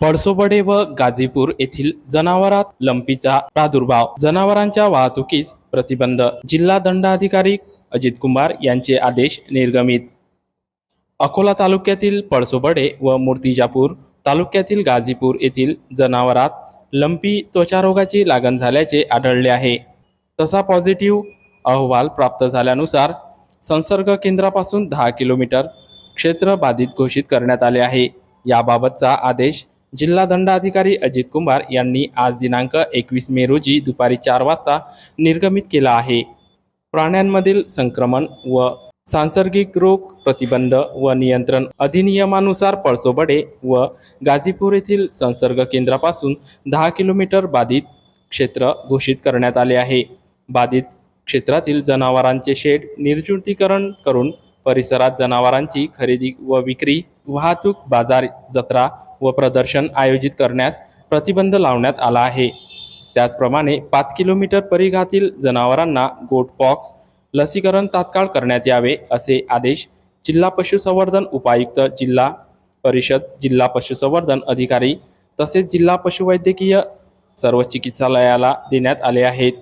पळसोबडे व गाझीपूर येथील जनावरात लंपीचा प्रादुर्भाव. जनावरांच्या वाहतुकीस प्रतिबंध. जिल्हा दंडाधिकारी अजित कुमार यांचे आदेश निर्गमित. अकोला तालुक्यातील पळसोबडे व मूर्तिजापूर तालुक्यातील गाझीपूर येथील जनावरात लंपी त्वचारोगाची लागण झाल्याचे आढळले आहे. तसा पॉझिटिव्ह अहवाल प्राप्त झाल्यानुसार संसर्ग केंद्रापासून दहा किलोमीटर क्षेत्र बाधित घोषित करण्यात आले आहे. याबाबतचा आदेश जिल्हा दंडाधिकारी अजित कुमार यांनी आज दिनांक एकवीस मे रोजी दुपारी चार वाजता निर्गमित केला आहे. प्राण्यांमधील संक्रमण व सांसर्गिक रोग प्रतिबंध व नियंत्रण अधिनियमानुसार पळसोबडे व गाझीपूर येथील संसर्ग केंद्रापासून दहा किलोमीटर बाधित क्षेत्र घोषित करण्यात आले आहे. बाधित क्षेत्रातील जनावरांचे शेड निर्जुतीकरण करून परिसरात जनावरांची खरेदी व विक्री वाहतूक बाजार जत्रा व प्रदर्शन आयोजित करण्यास प्रतिबंध लावण्यात आला आहे. त्याचप्रमाणे पाच किलोमीटर परिघातील जनावरांना गोटपॉक्स लसीकरण तात्काळ करण्यात यावे असे आदेश जिल्हा पशुसंवर्धन उपायुक्त जिल्हा परिषद जिल्हा पशुसंवर्धन अधिकारी तसेच जिल्हा पशुवैद्यकीय सर्व चिकित्सालयाला देण्यात आले आहेत.